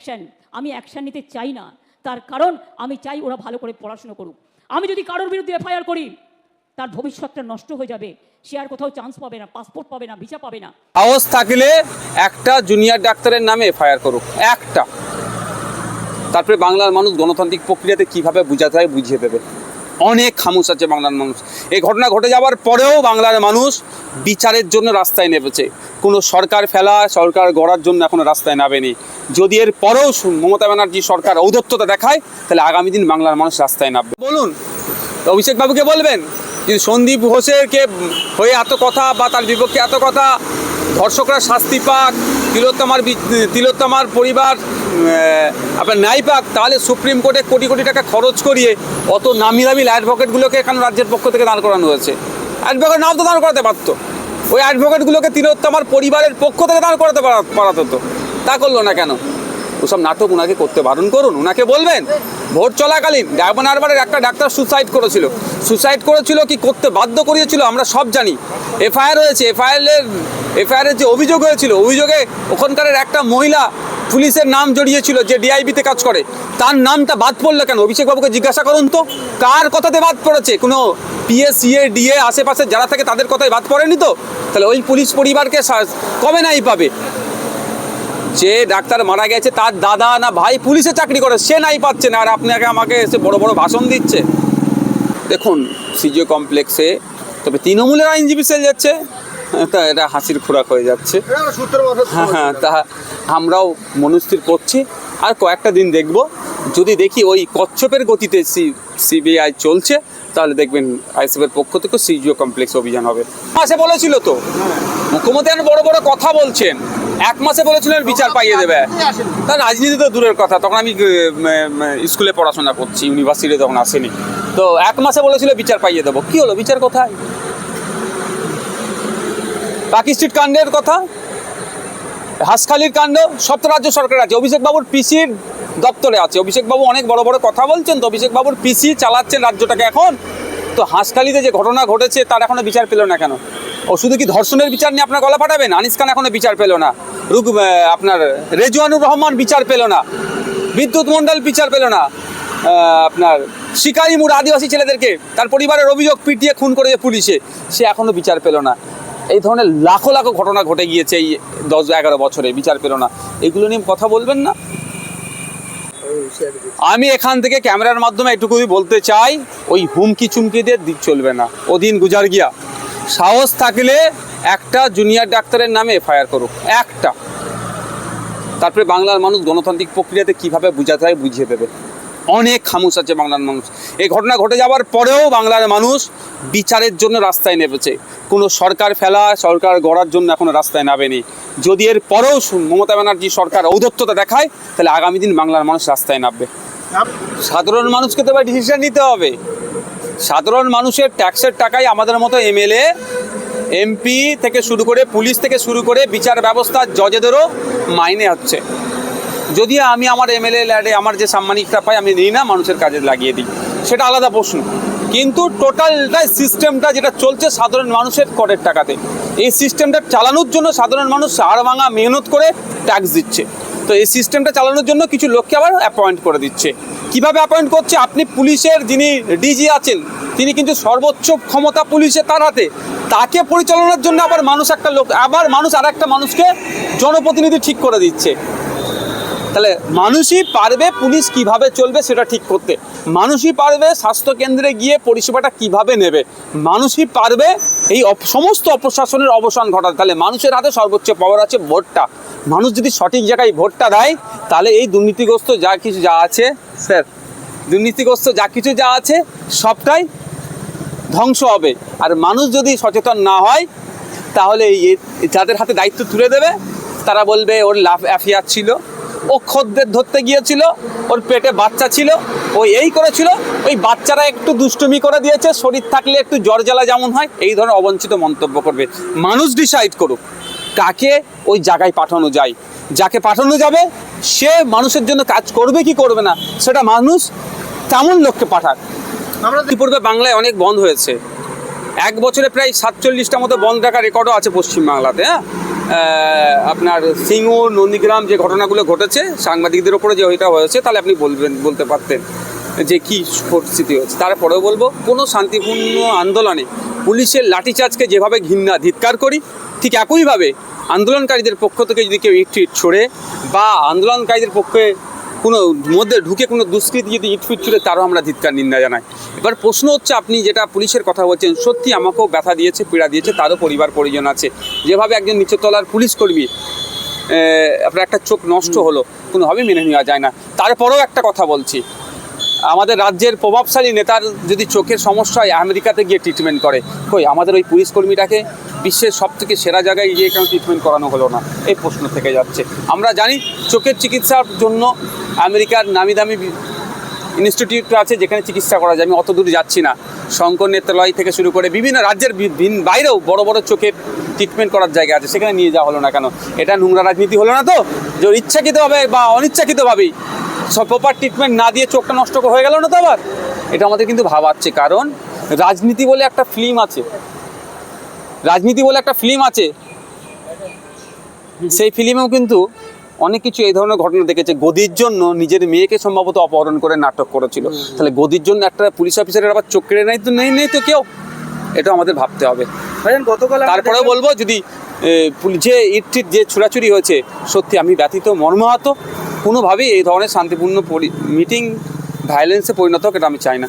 Action আমি action নিতে চাই না। তার কারণ, আমি চাই ওরা ভালো করে পড়াশুনো করুক। আমি যদি কারোর বিরুদ্ধে এফআইআর করি, তার ভবিষ্যৎটা নষ্ট হয়ে যাবে। সে আর কোথাও চান্স পাবে না পাসপোর্ট পাবে না ভিসা পাবে না। আওয়াজ থাকলে একটা জুনিয়র ডাক্তারের নামে এফআইআর করুক, একটা। তারপরে বাংলার মানুষ গণতান্ত্রিক প্রক্রিয়াতে কীভাবে বুঝাতে হয় বুঝিয়ে দেবে। অনেক খামুশ আছে বাংলার মানুষ। এই ঘটনা ঘটে যাওয়ার পরেও বাংলার মানুষ বিচারের জন্য রাস্তায় নেমেছে। কোনো সরকার ফেলা, সরকার গড়ার জন্য এখনও রাস্তায় নামেনি। যদি এর পরেও মমতা ব্যানার্জি সরকার ঔদত্যতা দেখায়, তাহলে আগামী দিন বাংলার মানুষ রাস্তায় নামবে। বলুন, অভিষেক বাবুকে বলবেন যে সন্দীপ ঘোষেরকে হয়ে এত কথা বা তার বিপক্ষে এত কথা, ধর্ষকরা শাস্তি পাক তিলোত্তমার তিলোত্তমার পরিবার আপনার ন্যায় পাক তাহলে সুপ্রিম কোর্টে কোটি কোটি টাকা খরচ করিয়ে অত নামি দামি অ্যাডভোকেটগুলোকে এখানে রাজ্যের পক্ষ থেকে দাঁড় করানো হয়েছে। অ্যাডভোকেট নাও তো দাঁড় করাতে পারতো। ওই অ্যাডভোকেটগুলোকে তিলোত্তমার পরিবারের পক্ষ থেকে দাঁড় করাতে পারাত তা করল না কেন? ওসব নাটক ওনাকে করতে বারণ করুন ওনাকে বলবেন, ভোট চলাকালীন ডায়মন্ড হারবারের একটা ডাক্তার সুসাইড করেছিল। সুসাইড করেছিল কি করতে বাধ্য করিয়েছিল, আমরা সব জানি। এফআইআর হয়েছে এফআইআর এর এফআইআর এর যে অভিযোগ হয়েছিল, অভিযোগে ওখানকার একটা মহিলা পুলিশের নাম জড়িয়েছিল যে ডিআইবিতে কাজ করে। তার নামটা বাদ পড়ল কেন? অভিষেক বাবুকে জিজ্ঞাসা করুন তো। কার কথাতে বাদ পড়েছে? কোনো পিএ সিএ ডিএ আশেপাশে যারা থাকে তাদের কথাই বাদ পড়েনি তো? তাহলে ওই পুলিশ পরিবারকে কবে নাই পাবে? যে ডাক্তার মারা গেছে, তার দাদা না ভাই পুলিশে চাকরি করে, সে নাই পাচ্ছে না। আর আপনাকে আমাকে এসে বড় বড় ভাষণ দিচ্ছে। দেখুন সিজিও কমপ্লেক্সে, তবে তৃণমূলের আইনজীবী সেল যাচ্ছে তা এটা হাসির খোরাক হয়ে যাচ্ছে। হ্যাঁ হ্যাঁ তা আমরাও মনস্থির করছি। আর কয়েকটা দিন দেখব। যদি দেখি ওই কচ্ছপের গতিতে সি সিবিআই চলছে, তাহলে দেখবেন আইসিএফের পক্ষ থেকে সিজিও কমপ্লেক্স অভিযান হবে। মাসে বলেছিল তো, মুখ্যমন্ত্রী বড় বড় কথা বলছেন। এক মাসে বলেছিলেন বিচার পাইয়ে দেবে। তা রাজনীতি তো দূরের কথা। তখন আমি স্কুলে পড়াশোনা করছি ইউনিভার্সিটি তখন আসেনি। তো এক মাসে বলেছিল বিচার পাইয়ে দেবো। কি হলো? বিচার কোথায়? পাকি স্ট্রিট কাণ্ডের কথা? হাঁসখালির কাণ্ড? সব তো রাজ্য সরকার আছে। অভিষেক বাবুর পিসির দপ্তরে আছে। অভিষেক বাবু অনেক বড় বড় কথা বলছেন তো অভিষেক বাবুর পিসি চালাচ্ছেন রাজ্যটাকে এখন। তো হাঁসখালিতে যে ঘটনা ঘটেছে তার এখনও বিচার পেল না কেন? ও শুধু কি ধর্ষণের বিচার নিয়ে আপনার গলা পাঠাবেন আনিস খান এখনও বিচার পেল না। রুক আপনার রেজওয়ানুর রহমান বিচার পেল না। বিদ্যুৎ মণ্ডল বিচার পেল না। আপনার শিকারি মুড় আদিবাসী ছেলেদেরকে তার পরিবারের অভিযোগ পিটিয়ে খুন করে পুলিশে। সে এখনও বিচার পেল না। এই ধরনের লাখো লাখো ঘটনা ঘটে গিয়েছে এই দশ, এগারো বছরে। বিচার পেল না। এগুলো নিয়ে কথা বলবেন না? আমি এখান থেকে ক্যামেরার মাধ্যমে এটুকুই বলতে চাই, ওই হুমকি চুমকি দিয়ে চলবে না। ও দিন গুজার গিয়া। সাহস থাকলে একটা জুনিয়র ডাক্তারের নামে এফআইআর করুক একটা। তারপরে বাংলার মানুষ গণতান্ত্রিক প্রক্রিয়াতে কীভাবে বুঝাতে হয় বুঝিয়ে দেবে। অনেক খামুশ আছে বাংলার মানুষ। এই ঘটনা ঘটে যাওয়ার পরেও বাংলার মানুষ বিচারের জন্য রাস্তায় নেমেছে। কোনো সরকার ফেলা সরকার গড়ার জন্য এখনও রাস্তায় নামেনি। যদি এর পরেও মমতা ব্যানার্জি সরকার ঔদত্যতা দেখায় তাহলে আগামী দিন বাংলার মানুষ রাস্তায় নামবে। সাধারণ মানুষকে তো এবার ডিসিশন নিতে হবে। সাধারণ মানুষের ট্যাক্সের টাকায় আমাদের মতো এমএলএ, এমপি থেকে শুরু করে পুলিশ থেকে শুরু করে বিচার ব্যবস্থা জজেদেরও মাইনে হচ্ছে। যদি আমি আমার এমএলএ ল্যাডে আমার যে সাম্মানিকটা পাই, আমি নিই না, মানুষের কাজে লাগিয়ে দিই। সেটা আলাদা প্রশ্ন। কিন্তু টোটালটাই সিস্টেমটা যেটা চলছে সাধারণ মানুষের করের টাকাতে। এই সিস্টেমটা চালানোর জন্য সাধারণ মানুষ হাড় ভাঙা মেহনত করে ট্যাক্স দিচ্ছে। তো এই সিস্টেমটা চালানোর জন্য কিছু লোককে আবার অ্যাপয়েন্ট করে দিচ্ছে। কীভাবে অ্যাপয়েন্ট করছে? আপনি পুলিশের যিনি ডিজি আছেন, তিনি কিন্তু সর্বোচ্চ ক্ষমতা পুলিশে তার হাতে। তাকে পরিচালনার জন্য আবার মানুষ একটা লোক, আবার মানুষ আর একটা মানুষকে জনপ্রতিনিধি ঠিক করে দিচ্ছে। তাহলে মানুষই পারবে পুলিশ কীভাবে চলবে সেটা ঠিক করতে। মানুষই পারবে স্বাস্থ্য কেন্দ্রে গিয়ে পরিষেবাটা কীভাবে নেবে। মানুষই পারবে এই সমস্ত অপশাসনের অবসান ঘটাতে। তাহলে মানুষের হাতে সর্বোচ্চ পাওয়ার আছে ভোটটা। মানুষ যদি সঠিক জায়গায় ভোটটা দেয়, তাহলে এই দুর্নীতিগ্রস্ত যা কিছু যা আছে স্যার, দুর্নীতিগ্রস্ত যা কিছু যা আছে, সবটাই ধ্বংস হবে। আর মানুষ যদি সচেতন না হয়, তাহলে যাদের হাতে দায়িত্ব তুলে দেবে, তারা বলবে ওর লাভ অ্যাফিয়ার ছিল, ও খদ্দের ধরতে গিয়েছিল, ওর পেটে বাচ্চা ছিল, ও এই করেছিল, ওই বাচ্চারা একটু দুষ্টুমি করে দিয়েছে, শরীর থাকলে একটু জ্বর জ্বালা যেমন হয়, এই ধরনের অবঞ্চিত মন্তব্য করবে। মানুষ ডিসাইড করুক। কাকে ওই জায়গায় পাঠানো যায়? যাকে পাঠানো যাবে সে মানুষের জন্য কাজ করবে কি করবে না সেটা মানুষ তেমন লোককে পাঠাক। আমরা ইতিপূর্বে বাংলায় অনেক বন্ধ হয়েছে। এক বছরে প্রায় সাতচল্লিশটা মতো বন্ধ রাখার রেকর্ডও আছে পশ্চিমবাংলাতে হ্যাঁ? আপনার সিঙ্গুর নন্দীগ্রাম যে ঘটনাগুলো ঘটেছে সাংবাদিকদের ওপরে যে ওইটা হয়েছে তাহলে আপনি বলবেন বলতে পারতেন যে কি পরিস্থিতি হয়েছে। তারপরেও বলব কোনো শান্তিপূর্ণ আন্দোলনে পুলিশের লাঠিচার্জকে যেভাবে ঘৃণা ধিৎকার করি ঠিক একইভাবে আন্দোলনকারীদের পক্ষ থেকে যদি কেউ ইট ইট ছোড়ে বা আন্দোলনকারীদের পক্ষে কোনো মধ্যে ঢুকে কোনো দুষ্কৃতি যদি ইট ফিট ছুড়ে তারও আমরা ধিৎকার নিন্দা জানাই। এবার প্রশ্ন হচ্ছে আপনি যেটা পুলিশের কথা বলছেন সত্যি আমাকেও ব্যথা দিয়েছে পীড়া দিয়েছে তারও পরিবার পরিজন আছে। যেভাবে একজন নিচতলার পুলিশ কর্মী আপনার একটা চোখ নষ্ট হলো কোনোভাবেই মেনে নেওয়া যায় না। তারপরেও একটা কথা বলছি আমাদের রাজ্যের প্রভাবশালী নেতার যদি চোখের সমস্যা হয়, আমেরিকাতে গিয়ে ট্রিটমেন্ট করে। কই, আমাদের ওই পুলিশ কর্মীটাকে বিশ্বের সব থেকে সেরা জায়গায় গিয়ে কেন ট্রিটমেন্ট করানো হলো না? এই প্রশ্ন থেকে যাচ্ছে। আমরা জানি চোখের চিকিৎসার জন্য আমেরিকার নামি দামি ইনস্টিটিউট আছে যেখানে চিকিৎসা করা যায়। আমি অত দূর যাচ্ছি না। শঙ্কর নেত্রালয় থেকে শুরু করে বিভিন্ন রাজ্যের বাইরেও বড় বড় চোখের ট্রিটমেন্ট করার জায়গা আছে। সেখানে নিয়ে যাওয়া হলো না কেন? এটা নোংরা রাজনীতি হলো না তো? যে ইচ্ছাকৃতভাবে বা অনিচ্ছাকৃতভাবেই সব প্রপার ট্রিটমেন্ট না দিয়ে চোখটা নষ্ট হয়ে গেল না তো আবার? এটা আমাদের কিন্তু ভাবাচ্ছে কারণ রাজনীতি বলে একটা ফিল্ম আছে। রাজনীতি বলে একটা ফিল্ম আছে। সেই ফিল্মেও কিন্তু অনেক কিছু এই ধরনের ঘটনা দেখেছে। গদির জন্য নিজের মেয়েকে সম্ভবত অপহরণ করে নাটক করেছিল। তাহলে গদির জন্য একটা পুলিশ অফিসারের আবার চোখ কেড়ে নেই তো নেই নেই তো কেউ? এটা আমাদের ভাবতে হবে। গতকাল তারপরেও বলব যদি যে ইট যে ছুড়াছুড়ি হয়েছে সত্যি আমি ব্যথিত মর্মাহত। কোনোভাবেই এই ধরনের শান্তিপূর্ণ মিটিং ভায়োলেন্সে পরিণত হোক এটা আমি চাই না।